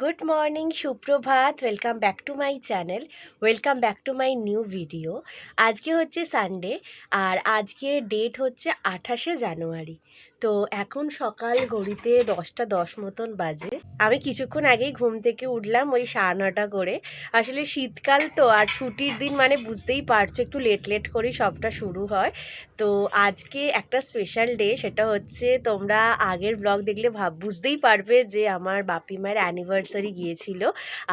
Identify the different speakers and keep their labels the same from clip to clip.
Speaker 1: Good morning সুপ্রভাত welcome back to my channel welcome back to my new video আজকে হচ্ছে Sunday আর আজকে date হচ্ছে আঠাশে জানুয়ারি তো এখন সকাল ঘড়িতে দশটা দশ মতন বাজে। আমি কিছুক্ষণ আগেই ঘুম থেকে উঠলাম ওই সাড়ে নটা করে। আসলে শীতকাল তো, আর ছুটির দিন মানে বুঝতেই পারছ, একটু লেট লেট করেই সবটা শুরু হয়। তো আজকে একটা স্পেশাল ডে সেটা হচ্ছে তোমরা আগের ব্লগ দেখলে ভাব, বুঝতেই পারবে যে আমার বাপি মায়ের অ্যানিভার্সারি গিয়েছিল।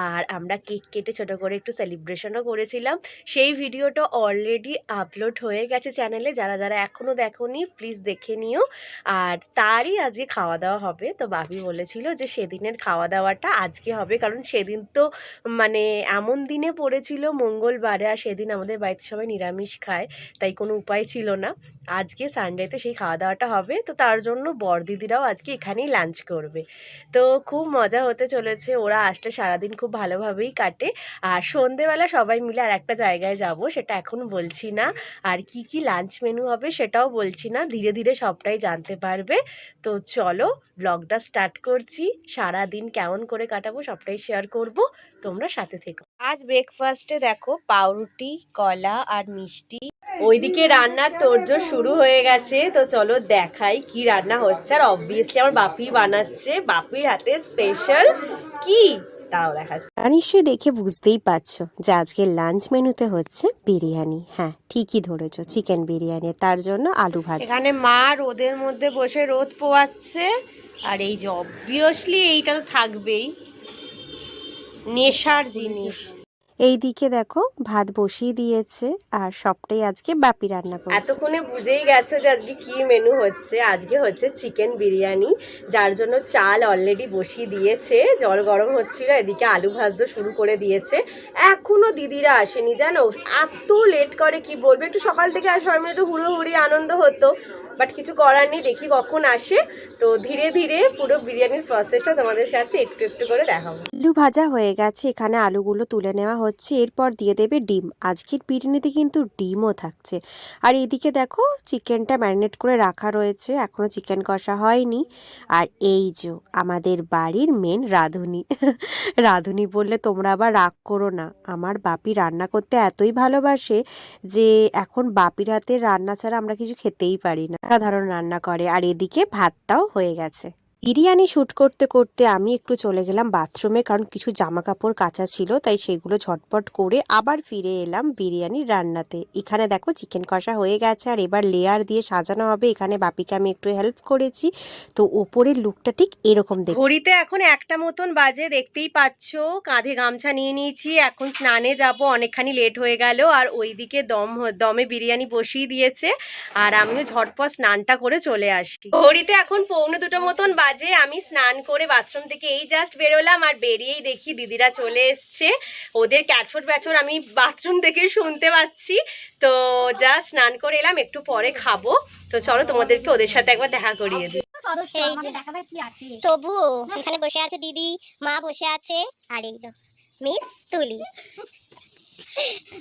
Speaker 1: আর আমরা কেক কেটে ছোট করে একটু সেলিব্রেশনও করেছিলাম। সেই ভিডিওটা অলরেডি আপলোড হয়ে গেছে চ্যানেলে যারা যারা এখনও দেখোনি প্লিজ দেখে নিও। আর তারই আজকে খাওয়া দাওয়া হবে। তো বাবি বলেছিল যে সেদিনের খাওয়া দাওয়াটা আজকে হবে। কারণ সেদিন তো মানে এমন দিনে পড়েছিল মঙ্গলবারে আর সেদিন আমাদের বাড়িতে সবাই নিরামিষ খায়। তাই কোনো উপায় ছিল না। আজকে সানডেতে সেই খাওয়া দাওয়াটা হবে। তো তার জন্য বরদিদিরাও আজকে এখানেই লাঞ্চ করবে। তো খুব মজা হতে চলেছে। ওরা আসলে সারাদিন খুব ভালোভাবেই কাটে। আর সন্ধেবেলা সবাই মিলে আর একটা জায়গায় যাব সেটা এখন বলছি না। আর কি কি লাঞ্চ মেনু হবে সেটাও বলছি না। ধীরে ধীরে সবটাই জানতে পারবে। তো চলো ব্লগটা স্টার্ট করছি। সারা দিন কেমন করে কাটাবো সবটাই শেয়ার করব। তোমরা সাথে থেকো। আজ ব্রেকফাস্টে দেখো পাউরুটি, কলা আর মিষ্টি। ওইদিকে রান্নার তোড়জোড় শুরু হয়ে গেছে। তো চলো দেখাই কি রান্না হচ্ছে। আর অবভিয়াসলি আমার বাপি বানাচ্ছে। বাপির হাতে স্পেশাল কি? তাও দেখা নিশ্চয়ই দেখে বুঝতেই পারছ যে আজকের লাঞ্চ মেনুতে হচ্ছে বিরিয়ানি। হ্যাঁ ঠিকই ধরেছো চিকেন বিরিয়ানি তার জন্য আলু ভাত এখানে মা রোদের মধ্যে বসে রোদ পোয়াচ্ছে আর এই যে অবভিয়াসলি এইটা তো থাকবেই নেশার জিনিস। এই দিকে দেখো ভাত বসিয়ে দিয়েছে আর সবটাই আজকে বাপি রান্না করছে। এতক্ষণে বুঝেই গেছো যে আজকে কি মেনু হচ্ছে? আজকে হচ্ছে চিকেন বিরিয়ানি, যার জন্য চাল অলরেডি বসিয়ে দিয়েছে। জল গরম হচ্ছিল, এদিকে আলু ভাজতে শুরু করে দিয়েছে। এখনও দিদিরা আসেনি, জানো? এত লেট করে কি বলব? একটু সকাল থেকে আসার আমি একটু হুড়োহুড়ি, আনন্দ হতো। বাট কিছু করার নেই, দেখি কখন আসে। তো ধীরে ধীরে পুরো বিরিয়ানির প্রসেসটা তোমাদের কাছে একটু একটু করে দেখাবো। আলু ভাজা হয়ে গেছে, এখানে আলুগুলো তুলে নেওয়া হচ্ছে, এরপর দিয়ে দেবে ডিম। আজকের বিরিয়ানিতে কিন্তু ডিমও থাকছে। আর এদিকে দেখো, চিকেনটা ম্যারিনেট করে রাখা রয়েছে এখনও চিকেন কষা হয়নি। আর এই যে আমাদের বাড়ির মেন রাঁধুনি রাঁধুনি বললে তোমরা আবার রাগ করো না। আমার বাপি রান্না করতে এতই ভালোবাসে যে এখন বাপির হাতের রান্না ছাড়া আমরা কিছু খেতেই পারি না। সাধারণ রান্না করে আর এদিকে ভাতটাও হয়ে গেছে। বিরিয়ানি শ্যুট করতে করতে আমি একটু চলে গেলাম বাথরুমে কারণ কিছু জামা কাপড় কাঁচা ছিল, তাই সেগুলো ঝটপট করে আবার ফিরে এলাম বিরিয়ানির রান্নাতে। এখানে দেখো চিকেন কষা হয়ে গেছে আর এবার লেয়ার দিয়ে সাজানো হবে। এখানে বাপিকে আমি একটু হেল্প করেছি। তো ওপরের লুকটা ঠিক এরকম দেখ ঘড়িতে এখন একটা মতন বাজে, দেখতেই পাচ্ছ। কাঁধে গামছা নিয়ে নিয়েছি। এখন স্নানে যাব, অনেকখানি লেট হয়ে গেল আর ওইদিকে দম, দমে বিরিয়ানি বসিয়ে দিয়েছে। আর আমিও ঝটপট স্নানটা করে চলে আসি ঘড়িতে এখন পৌনে দুটো মতন বাজে। আমি স্নান করে বাথরুম থেকে এই জাস্ট বেরোলাম আর বেরিয়েই দেখি দিদিরা চলে এসছে। ওদের ক্যাচর ব্যাচর আমি বাথরুম থেকে শুনতে পাচ্ছি। তো জাস্ট স্নান করে এলাম একটু পরে খাব। তো চলো তোমাদেরকে ওদের সাথে একবার দেখা করিয়ে দিই।
Speaker 2: তবু এখানে বসে আছে দিদি মা বসে আছে আর এই মিস তুলি।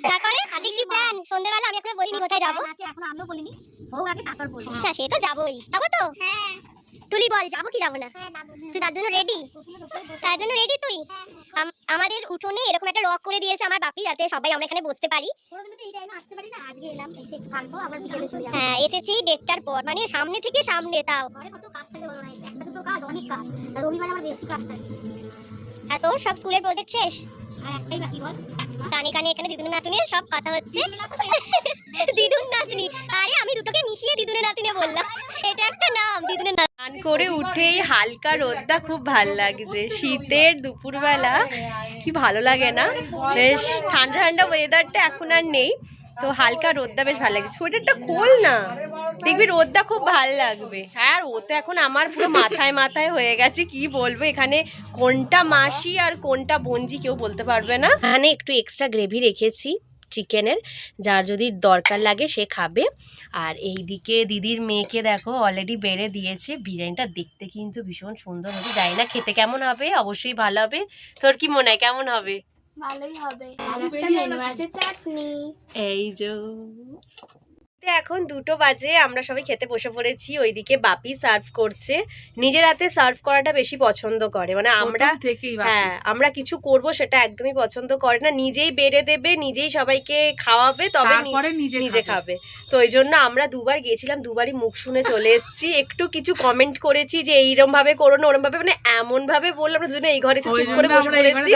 Speaker 2: তারপরে আজকে কি প্ল্যান সন্ধ্যাবেলা আমি এখনও বলিনি কোথায় যাব।
Speaker 3: এখন আমিও বলিনি হোক আগে তারপর বলব।
Speaker 2: সে তো যাবোই। যাব তো?
Speaker 3: হ্যাঁ।
Speaker 2: তুলি বল যাব কি যাব না? তুই তার জন্য রেডি তার জন্য রেডি তুই? আমাদের উঠোনে এরকম একটা রক করে দিয়েছে আমার বাপি যাতে সবাই আমরা এখানে বসতে পারি। হ্যাঁ এসেছি দেড়টার পর মানে সামনে থেকে সামনে তাও।
Speaker 3: আর
Speaker 2: আর তোর সব স্কুলের প্রজেক্ট শেষ? কানে কানে এখানে দিদুন নাতুনের সব কথা হচ্ছে। দিদুন নাতনি আরে আমি দুটোকে মিশিয়ে দিদুনের নাতিনে বললাম। এটা একটা নাম দিদুনের
Speaker 1: স্নান করে উঠেই হালকা রোদটা খুব ভালো লাগছে। শীতের দুপুরবেলা, কি ভালো লাগে না? বেশ ঠান্ডা ঠান্ডা ওয়েদারটা এখন আর নেই, তো হালকা রোদটা বেশ ভালো লাগছে। সোয়েটারটা খোল না, দেখবি রোদটা খুব ভালো লাগবে। আর ও তো এখন আমার পুরো মাথায় মাথায় হয়ে গেছে, কি বলব? এখানে কোনটা মাসি আর কোনটা বঞ্জি কেউ বলতে পারবে না। এখানে একটু এক্সট্রা গ্রেভি রেখেছি। চিকেনের যার যদি দরকার লাগে সে খাবে। আর এই দিকে দিদির মেয়েকে দেখো অলরেডি বেড়ে দিয়েছে। বিরিয়ানিটা দেখতে কিন্তু ভীষণ সুন্দর হবে জানি না খেতে কেমন হবে অবশ্যই ভালো হবে। তোর কি মনে হয় কেমন হবে?
Speaker 3: ভালোই হবে। আর একটা মেনু আছে চাটনি।
Speaker 1: এই যে। এখন দুটো বাজে আমরা সবাই খেতে বসে পড়েছি ওইদিকে বাপি সার্ভ করছে। নিজের হাতে সার্ভ করাটা বেশি পছন্দ করে। মানে আমরা। হ্যাঁ আমরা কিছু করব সেটা একদমই পছন্দ করে না। নিজেই বেড়ে দেবে নিজেই সবাইকে খাওয়াবে তবে
Speaker 4: নিজে
Speaker 1: খাবে। তো ওই জন্য আমরা দুবার গেছিলাম দুবারই মুখ শুনে চলে এসেছি। একটু কিছু কমেন্ট করেছি যে এইরকম ভাবে করো না ওরম ভাবে মানে এমন ভাবে বললাম আমরা দুজনে এই ঘরে চুপ করে বসে পড়েছি।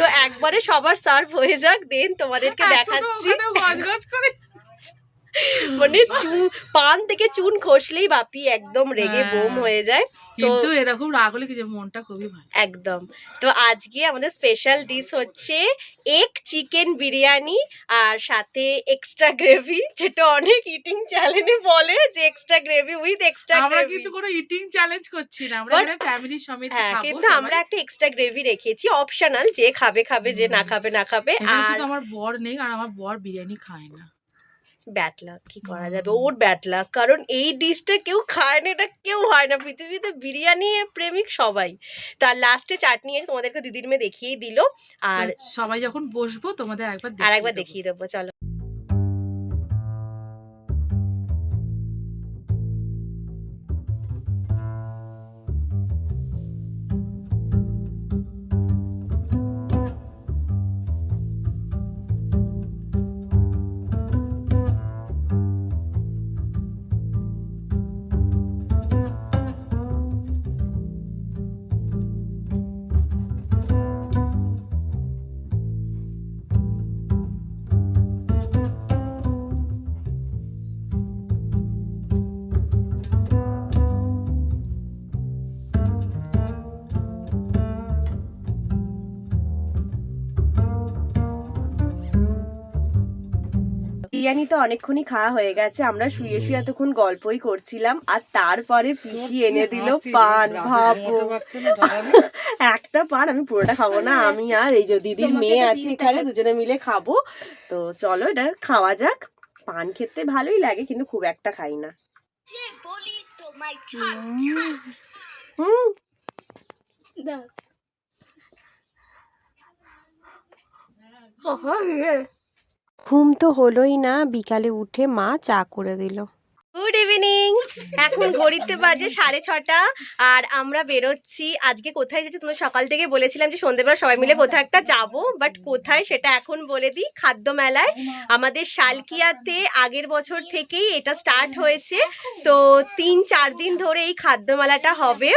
Speaker 1: তো একবারে সবার সার্ভ হয়ে যাক দেন তোমাদেরকে দেখাচ্ছি।
Speaker 4: গজগজ করে
Speaker 1: মানে চুন পান থেকে চুন খসলেই বাপি একদম রেগে
Speaker 4: হ্যাঁ।
Speaker 1: বোম হয়ে যায়।
Speaker 4: কিন্তু এরকম রাগ হলে কি যে মনটা খুবই ভালো।
Speaker 1: একদম। তো আজকে আমাদের স্পেশাল ডিশ হচ্ছে এক চিকেন বিরিয়ানি আর সাথে এক্সট্রা গ্রেভি যেটা অনেক ইটিং চ্যানেলে বলে যে এক্সট্রা গ্রেভি উইথ এক্সট্রা
Speaker 4: আমরা কিন্তু কোনো ইটিং চ্যালেঞ্জ করছি না আমরা ফ্যামিলি সমেত
Speaker 1: হ্যাঁ কিন্তু আমরা একটা এক্সট্রা গ্রেভি রেখেছি অপশনাল যে খাবে খাবে যে না খাবে না খাবে আর
Speaker 4: আমার বর নেই আর আমার বর বিরিয়ানি খায় না।
Speaker 1: ব্যাট লাক কি করা যাবে? ওর ব্যাড লাক কারণ এই ডিশটা কেউ খায় না এটা কেউ হয় না। পৃথিবীতে বিরিয়ানি প্রেমিক সবাই। তার লাস্টে চাটনি আছে তোমাদেরকে দিদির মেয়ে দেখিয়েই দিল। আর
Speaker 4: সবাই যখন বসবো তোমাদের একবার
Speaker 1: আর একবার দেখিয়ে দেবো চলো। বিরিয়ানি তো অনেকক্ষণই খাওয়া হয়ে গেছে আমরা শুয়ে শুয়ে এতক্ষণ গল্পই করছিলাম আর তারপরে পিসি এনে দিল পান ভাবো। একটা পান আমি পুরোটা খাব না আমি আর এই যে দিদির মেয়ে আছে এখানে দুজনে মিলে খাব। তো চলো এটা খাওয়া যাক। পান খেতে ভালোই লাগে কিন্তু খুব একটা খাই না। হুম। ঘুম তো হলোই না বিকালে উঠে মা চা করে দিল। গুড ইভিনিং এখন ঘড়িতে বাজে সাড়ে ছটা আর আমরা বেরোচ্ছি। আজকে কোথায় যাচ্ছি তোমার সকাল থেকে বলেছিলাম যে সন্ধ্যেবেলা সবাই মিলে কোথাও একটা যাব বাট কোথায় সেটা এখন বলে দিই খাদ্য মেলায়। আমাদের শালকিয়াতে আগের বছর থেকেই এটা স্টার্ট হয়েছে। তো তিন চার দিন ধরে এই খাদ্য মেলাটা হবে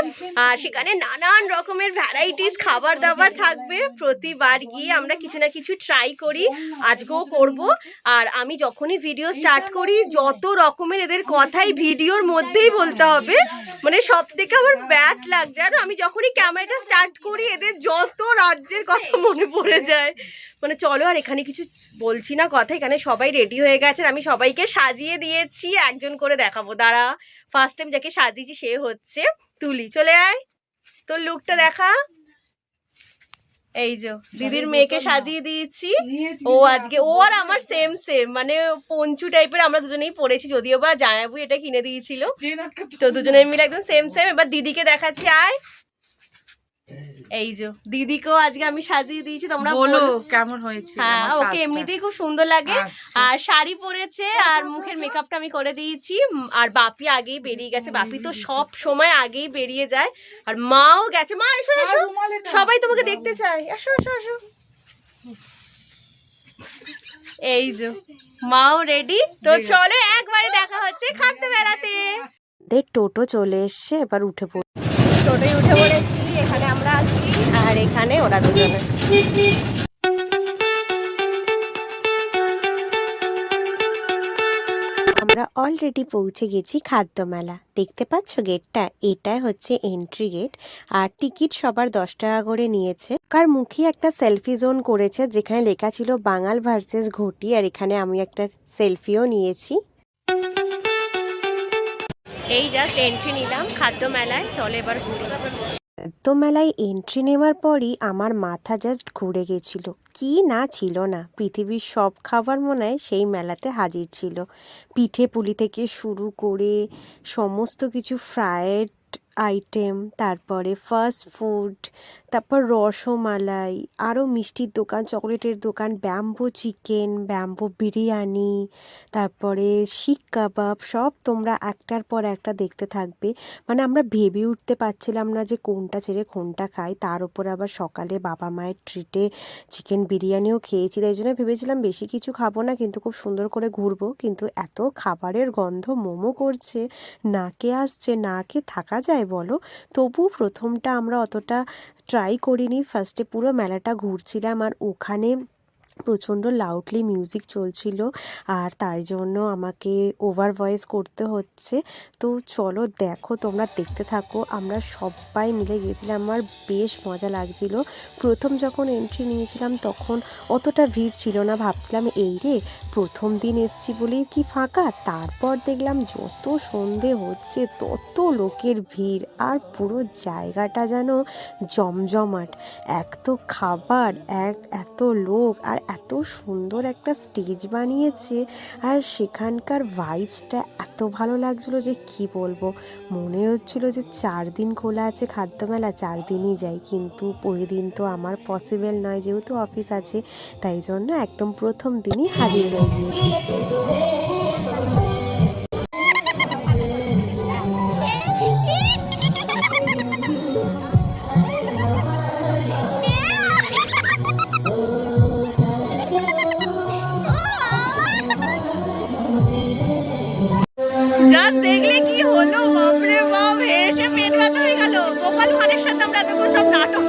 Speaker 1: আর সেখানে নানান রকমের ভ্যারাইটিস খাবার দাবার থাকবে। প্রতিবার গিয়ে আমরা কিছু না কিছু ট্রাই করি, আজকেও করব। আর আমি যখনই ভিডিও স্টার্ট করি, যত রকমের এদের কথাই ভিডিওর মধ্যেই বলতে হবে। মানে সব থেকে আমার ব্যাড লাগছে আর আমি যখনই ক্যামেরাটা স্টার্ট করি এদের যত রাজ্যের কথা মনে পড়ে যায়। মানে চলো আর এখানে কিছু বলছি না কথা এখানে সবাই রেডি হয়ে গেছে আমি সবাইকে সাজিয়ে দিয়েছি একজন করে দেখাবো। দাঁড়া ফার্স্ট টাইম যাকে সাজিয়েছি সে হচ্ছে তুলি। চলে আয় তোর লুকটা দেখা। এই যে দিদির মেয়েকে সাজিয়ে দিয়েছি। ও আজকে ও আর আমার সেম সেম মানে পঞ্চু টাইপের আমরা দুজনেই পড়েছি যদিও বা জায়াবু এটা কিনে দিয়েছিল। তো দুজনে মিলে একদম সেম সেম এবার দিদিকে দেখাচ্ছি আয়। এই যে দিদিকেও আজকে আমি সাজিয়ে দিয়েছি তোমরা
Speaker 4: বলো কেমন হয়েছে?
Speaker 1: হ্যাঁ ওকে এমনিতেই খুব সুন্দর লাগে।
Speaker 4: আচ্ছা।
Speaker 1: আর শাড়ি পরেছে আর মুখের মেকআপটা আমি করে দিয়েছি। আর বাপি আগেই বেরিয়ে গেছে। বাপি তো সব সময় আগেই বেরিয়ে যায়। আর মাও গেছে। মা এসো এসো। সবাই তোমাকে দেখতে চায়। এসো এসো এসো। এই যে মাও রেডি তো চলো একবারে দেখা হচ্ছে খাদ্য বেলাতে টোটো চলে এসছে এবার উঠে পড়ে টোটোয় উঠে পড়েছি। এখানে আমরা আছি আর এখানে ওরা দুজনে আমরা অলরেডি পৌঁছে গেছি খাদ্যমেলা। দেখতে পাচ্ছ গেটটা এটাই হচ্ছে এন্ট্রি গেট আর টিকিট সবার দশ টাকা করে নিয়েছে। কার মুখে একটা সেলফি জোন করেছে যেখানে লেখা ছিল বাঙাল ভার্সেস ঘটি আর এখানে আমি একটা সেলফিও নিয়েছি। এই জাস্ট এন্ট্রি নিলাম খাদ্য মেলায় চলে এবার ঘুরে। খাদ্য মেলায় এন্ট্রি নেওয়ার পরই আমার মাথা জাস্ট ঘুরে গেছিল। কি না ছিল না, পৃথিবীর সব খাবার মনে হয় সেই মেলাতে হাজির ছিল। পিঠে পুলি থেকে শুরু করে সমস্ত কিছু ফ্রায়েড
Speaker 5: আইটেম তারপরে ফাস্ট ফুড তারপর রসমালাই আরও মিষ্টির দোকান, চকলেটের দোকান ব্যাম্বো চিকেন ব্যাম্বো বিরিয়ানি তারপরে শিক কাবাব, সব তোমরা একটার পর একটা দেখতে থাকবে। মানে আমরা ভেবে উঠতে পারছিলাম না যে কোনটা ছেড়ে কোনটা খাই। তার উপর আবার সকালে বাবা মায়ের ট্রিটে চিকেন বিরিয়ানিও খেয়েছি, তাই জন্য ভেবেছিলাম বেশি কিছু খাব না, কিন্তু খুব সুন্দর করে ঘুরবো। কিন্তু এত খাবারের গন্ধ মোমো করছে নাকে আসছে নাকে থাকা যায়। বলো তবু প্রথমটা আমরা অতটা ট্রাই করিনি। ফার্স্টে পুরো মেলাটা ঘুরছিলাম আর ওখানে প্রচণ্ড লাউডলি মিউজিক চলছিল আর তাই জন্য আমাকে ওভার ভয়েস করতে হচ্ছে। তো চলো দেখো, তোমরা দেখতে থাকো। আমরা সবাই মিলে গেছিলাম, আমার বেশ মজা লাগছিল। প্রথম যখন এন্ট্রি নিয়েছিলাম তখন অতটা ভিড় ছিল না, ভাবছিলাম এই রে, প্রথম দিন এসছি বলেই কি ফাঁকা? তারপর দেখলাম যত সন্ধে হচ্ছে, তত লোকের ভিড়। আর পুরো জায়গাটা যেন জমজমাট। এক তো খাবার, এক, এত লোক, আর এত সুন্দর একটা স্টেজ বানিয়েছে আর সেখানকার ভাইবসটা এত ভালো লাগছিল যে কি বলব? মনে হচ্ছিল যে চার দিন খোলা আছে খাদ্যমেলা, চার দিনই যাই। কিন্তু ওই দিন তো আমার পসিবল নয়, যেহেতু অফিস আছে, তাই জন্য একদম প্রথম দিনই হাজির হয়ে গিয়েছি।
Speaker 1: আমরা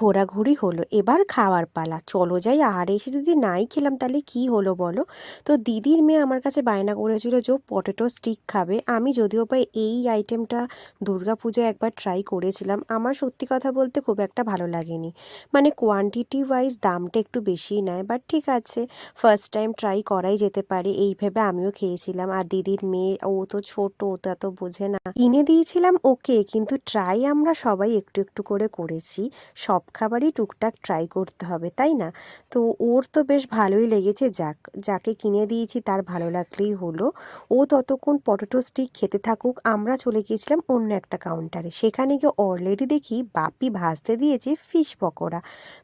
Speaker 5: ঘোরাঘুরি হলো। এবার খাওয়ার পালা। চলো যাই আর এসে যদি নাই খেলাম তাহলে কি হলো বলো? তো দিদির মেয়ে আমার কাছে বায়না করেছিল যে পটেটো স্টিক খাবে। আমি যদিও বা এই আইটেমটা দুর্গাপুজোয় একবার ট্রাই করেছিলাম। আমার সত্যি কথা বলতে খুব একটা ভালো লাগেনি। মানে কোয়ান্টিটি ওয়াইজ দামটা একটু বেশিই নেয় বাট ঠিক আছে। ফার্স্ট টাইম ট্রাই করাই যেতে পারে, এই ভেবে আমিও খেয়েছিলাম। আর দিদির মেয়ে, ও তো ছোট, ও তো এত বোঝে না। কিনে দিয়েছিলাম ওকে, কিন্তু ট্রাই আমরা সবাই একটু একটু করে করেছি। সব খাবারই টুকটাক ট্রাই করতে হবে, তাই না? তো ওর তো বেশ ভালোই লেগেছে, যাক, যাকে কিনে দিয়েছি তার ভালো লাগলেই হলো। ও ততক্ষণ পটেটো স্টিক খেতে থাকুক, আমরা চলে গিয়েছিলাম অন্য একটা কাউন্টারে সেখানে গিয়ে অলরেডি দেখি বাপি ভাজতে দিয়েছে ফিশ পকোড়া।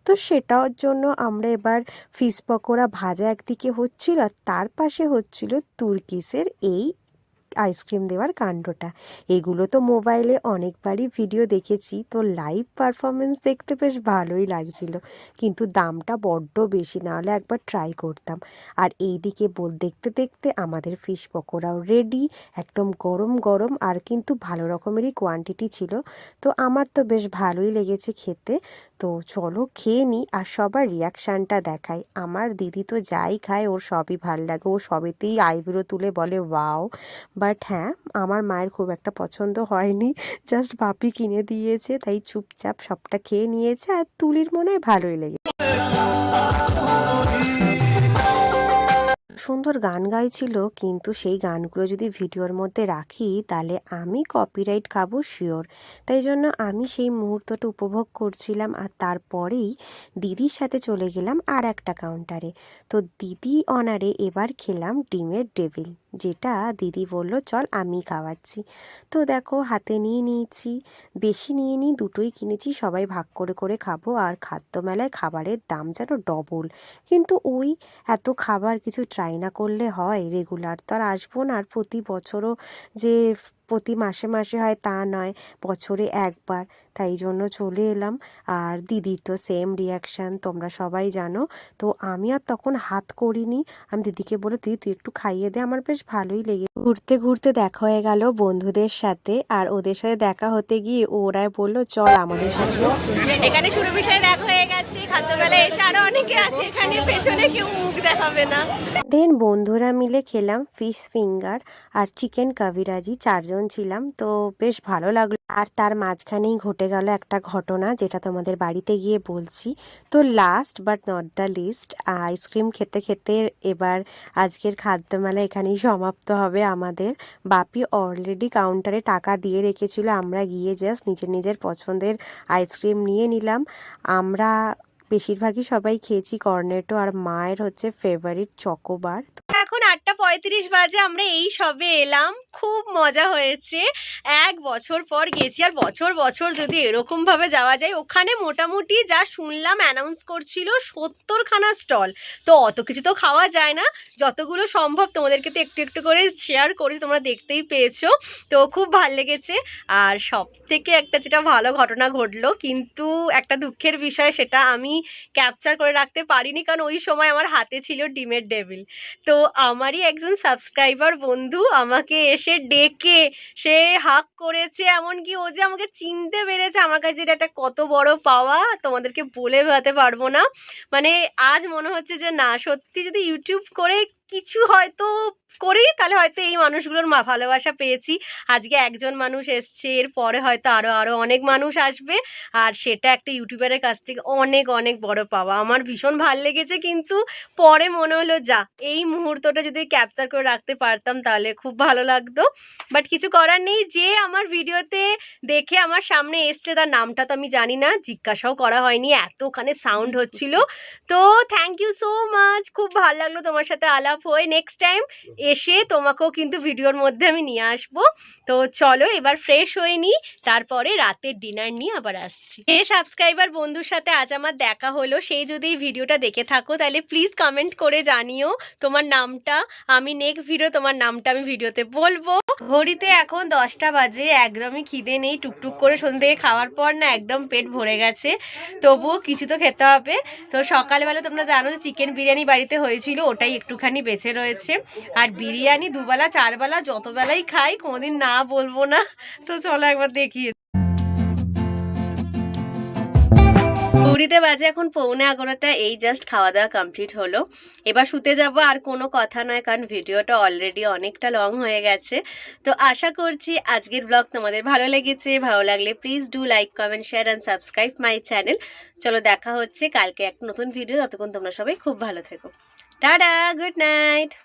Speaker 5: তো সেটার জন্য আমরা এবার ফিশ পকোড়া ভাজা একদিকে হচ্ছিল আর তার পাশে হচ্ছিল তুর্কিসের এই আইসক্রিম দেওয়ার কাণ্ডটা। এগুলো তো মোবাইলে অনেকবারই ভিডিও দেখেছি, তো লাইভ পারফরমেন্স দেখতে বেশ ভালোই লাগছিল। কিন্তু দামটা বড্ড বেশি না হলে একবার ট্রাই করতাম। আর এই দিকে বল, দেখতে দেখতে আমাদের ফিশ পকোড়াও রেডি একদম গরম গরম, আর কিন্তু ভালো রকমেরই কোয়ান্টিটি ছিল। তো আমার তো বেশ ভালোই লেগেছে খেতে। তো চলো খেয়ে নিই আর সবার রিয়াকশানটা দেখাই। আমার দিদি তো যাই খায়, ওর সবই ভালো লাগে। ও সবেতেই আইব্রো তুলে বলে ওয়াও বাট হ্যাঁ আমার মায়ের খুব একটা পছন্দ হয়নি। জাস্ট বাপি কিনে দিয়েছে, তাই চুপচাপ সবটা খেয়ে নিয়েছে আর তুলির মনে হয় ভালোই লেগেছে সুন্দর গান গাইছিল, কিন্তু সেই গানগুলো যদি ভিডিওর মধ্যে রাখি, তাহলে আমি কপিরাইট খাব শিওর তাই জন্য আমি সেই মুহূর্তটা উপভোগ করছিলাম আর তারপরেই দিদির সাথে চলে গেলাম আর একটা কাউন্টারে তো দিদি অনারে এবার খেলাম ডিমের ডেভিল যেটা দিদি বলল, চল আমি খাওয়াচ্ছি। তো দেখো, হাতে নিয়ে নিয়েছি। বেশি নিয়ে নিই দুটোই কিনেছি, সবাই ভাগ করে করে খাব। আর খাদ্য মেলায় খাবারের দাম যেন ডবল। কিন্তু ওই এত খাবার কিছু ট্রাই না করলে হয় রেগুলার তো আর আসব না। আর প্রতি বছরও যে প্রতি মাসে মাসে হয় তা নয় বছরে একবার। তাই জন্য চলে এলাম। আর দিদির তো সেম রিয়াকশান তোমরা সবাই জানো। তো আমি আর তখন হাত করিনি। আমি দিদিকে বলে দিদি তুই একটু খাইয়ে দে আমার বেশ ভালোই লেগে ঘুরতে ঘুরতে দেখা হয়ে গেল বন্ধুদের সাথে। আর ওদের সাথে দেখা হতে গিয়ে ওরাই বলল চল আমাদের সাথে।
Speaker 1: এখানে শুরু বিষয়ে দেখা হয়ে গেছে। খাদ্যবেলা এসে আরও অনেকে আছে। এখানে পেছনে কেউ মুখ দেখাবে না।
Speaker 5: দেন বন্ধুরা মিলে খেলাম ফিশ ফিঙ্গার আর চিকেন কাভিরাজি চারজন ছিলাম, তো বেশ ভালো লাগল। আর তার মাঝখানেই ঘটে গেল একটা ঘটনা যেটা তোমাদের বাড়িতে গিয়ে বলছি। তো last but not the least ice cream খেতে খেতে এবার আজকের খাদ্যমেলা এখানেই সমাপ্ত হবে আমাদের। বাপি অলরেডি কাউন্টারে টাকা দিয়ে রেখেছিল, আমরা গিয়ে জাস্ট নিজের নিজের পছন্দের আইসক্রিম নিয়ে নিলাম। আমরা বেশিরভাগই সবাই খেয়েছি, কর্নেটো আর মায়ের হচ্ছে ফেভারিট চকোবার
Speaker 1: আটটা পঁয়ত্রিশ বাজে আমরা এই সবে এলাম। খুব মজা হয়েছে। এক বছর পর গেছি। আর বছর বছর যদি এরকমভাবে যাওয়া যায়, ওখানে মোটামুটি যা শুনলাম অ্যানাউন্স করছিল সত্তরখানা স্টল। তো অত কিছু তো খাওয়া যায় না। যতগুলো সম্ভব তোমাদেরকে তো একটু একটু করে শেয়ার করি তোমরা দেখতেই পেয়েছ। তো খুব ভালো লেগেছে। আর সব থেকে একটা যেটা ভালো ঘটনা ঘটলো, কিন্তু একটা দুঃখের বিষয় সেটা আমি ক্যাপচার করে রাখতে পারিনি, কারণ ওই সময় আমার হাতে ছিল ডিমের ডেভিল তো আমারই একজন সাবস্ক্রাইবার বন্ধু, আমাকে এসে ডেকে, সে হাক করেছে, এমনকি ও যে আমাকে চিনতে পেরেছে, আমার কাছে এটা একটা কত বড় পাওয়া, তোমাদেরকে বলে ভাতে পারব না। মানে আজ মনে হচ্ছে যে না, সত্যি যদি ইউটিউব করে কিছু হয়তো করি তাহলে হয়তো এই মানুষগুলোর মা ভালোবাসা পেয়েছি। আজকে একজন মানুষ এসছে এরপরে হয়তো আরও আরও অনেক মানুষ আসবে। আর সেটা একটা ইউটিউবারের কাছ থেকে অনেক অনেক বড় পাওয়া। আমার ভীষণ ভালো লেগেছে, কিন্তু পরে মনে হলো, যা, এই মুহূর্তটা যদি ক্যাপচার করে রাখতে পারতাম, তাহলে খুব ভালো লাগতো। বাট কিছু করার নেই, যে আমার ভিডিওতে দেখে আমার সামনে এসছে, তার নামটা তো আমি জানি না, জিজ্ঞাসাও করা হয়নি এত ওখানে সাউন্ড হচ্ছিল। তো থ্যাংক ইউ সো মাচ খুব ভালো লাগল তোমার সাথে আলাপ হয়ে নেক্সট টাইম এসে তোমাকেও কিন্তু ভিডিওর মধ্যে আমি নিয়ে আসব। তো চলো এবার ফ্রেশ হয়ে নিই, তারপরে রাতের ডিনার নিয়ে আবার আসছি। এ সাবস্ক্রাইবার বন্ধুর সাথে আজ আমার দেখা হলো, সেই যদি এই ভিডিওটা দেখে থাকো তাহলে প্লিজ কমেন্ট করে জানিও তোমার নামটা। আমি নেক্সট ভিডিও তোমার নামটা আমি ভিডিওতে বলব। ঘড়িতে এখন দশটা বাজে, একদমই খিদে নেই, টুকটুক করে সন্ধ্যে থেকে খাওয়ার পর না একদম পেট ভরে গেছে। তবুও কিছু তো খেতে হবে। তো সকালবেলা তোমরা জানো যে চিকেন বিরিয়ানি বাড়িতে হয়েছিল, ওটাই একটুখানি বেঁচে রয়েছে। আর বিরিয়ানি দুবেলা, চারবেলা, যতবেলাই খাই, কোনোদিন না বলব না। তো চলো একবার দেখি পুরীতে বাজে এখন পৌনে এগারোটা, এই জাস্ট খাওয়া দাওয়া কমপ্লিট হলো। এবার শুতে যাব, আর কোনো কথা নয়, কারণ ভিডিওটা অলরেডি অনেকটা লং হয়ে গেছে। তো আশা করছি আজকের ব্লগ তোমাদের ভালো লেগেছে। ভালো লাগলে please do like comment share and subscribe my channel চলো দেখা হচ্ছে কালকে এক নতুন ভিডিও ততক্ষণ তোমরা সবাই খুব ভালো থেকো। Tada! good night.